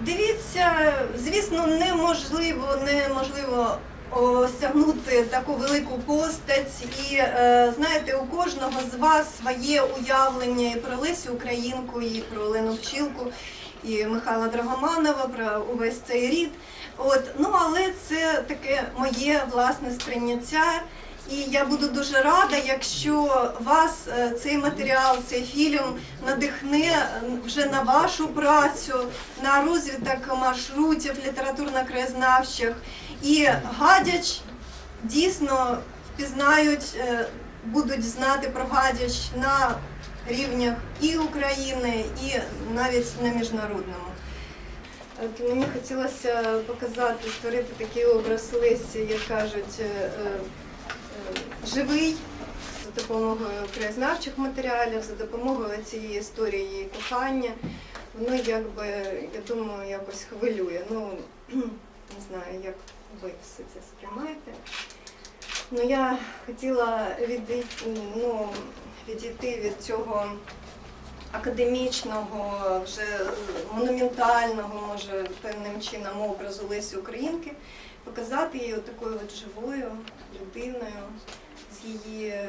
Дивіться, звісно, неможливо, неможливо осягнути таку велику постать. І е, знаєте, у кожного з вас своє уявлення і про Лесю Українку, і про Олену Пчілку, і Михайла Драгоманова, про увесь цей рід. От, ну але це таке моє власне сприйняття. І я буду дуже рада, якщо вас е, цей матеріал, цей фільм надихне е, вже на вашу працю, на розвиток маршрутів літературно-краєзнавчих. І гадяч дійсно впізнають, е, будуть знати про гадяч на рівнях і України, і навіть на міжнародному. От мені хотілося показати, створити такий образ Лесі, як кажуть, живий за допомогою краєзнавчих матеріалів, за допомогою цієї історії кохання. Воно якби, я думаю, якось хвилює. Ну, не знаю, як ви все це сприймаєте. Ну, я хотіла відійти, ну, відійти від цього академічного, вже монументального, може, певним чином образу Лесі Українки, показати її такою от живою людиною з її е,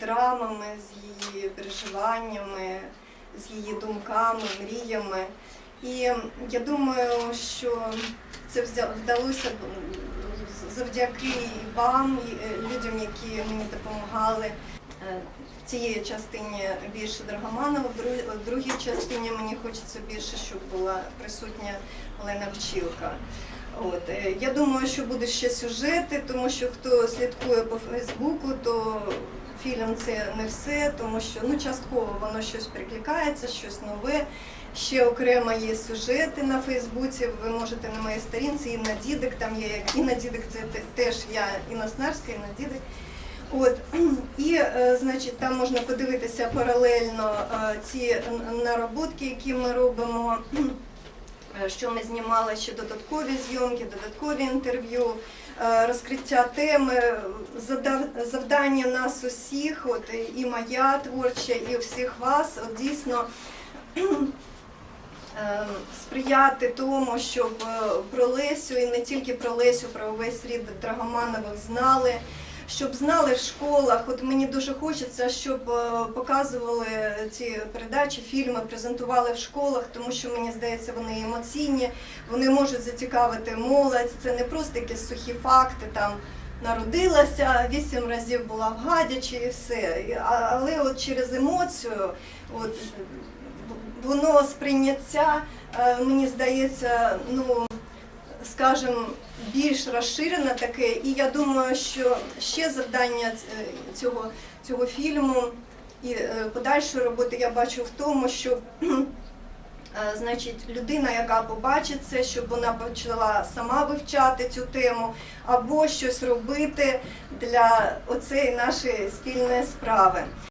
драмами, з її переживаннями, з її думками, мріями. І я думаю, що це вдалося завдяки вам, е, людям, які мені допомагали. В цій частині більше Драгоманова, в другій частині мені хочеться більше, щоб була присутня Олена Пчілка. От. е, Я думаю, що будуть ще сюжети, тому що хто слідкує по Фейсбуку, то фільм це не все, тому що ну, частково воно щось перекликається, щось нове. Ще окремо є сюжети на Фейсбуці. Ви можете на моїй сторінці Інна Дідик, там є Інна Дідик, це теж я Інна Снарська, Інна Дідик. От і е, значить, там можна подивитися паралельно е, ці н- нароботки, які ми робимо. е, Що ми знімали ще додаткові зйомки, додаткові інтерв'ю, розкриття теми, завдання нас усіх, от і моя творча, і всіх вас, от дійсно сприяти тому, щоб про Лесю і не тільки про Лесю, про увесь рід Драгоманових знали. Щоб знали в школах, от мені дуже хочеться, щоб е, показували ці передачі, фільми, презентували в школах, тому що мені здається, вони емоційні, вони можуть зацікавити молодь. Це не просто якісь сухі факти, там народилася, вісім разів була в гадячі і все. Але от через емоцію, от воно сприйняття, е, мені здається, ну скажімо, більш розширене таке, і я думаю, що ще завдання е, цього, цього фільму і е, подальшої роботи я бачу в тому, що е, значить, людина, яка побачить це, щоб вона почала сама вивчати цю тему, або щось робити для оцеї нашої спільної справи.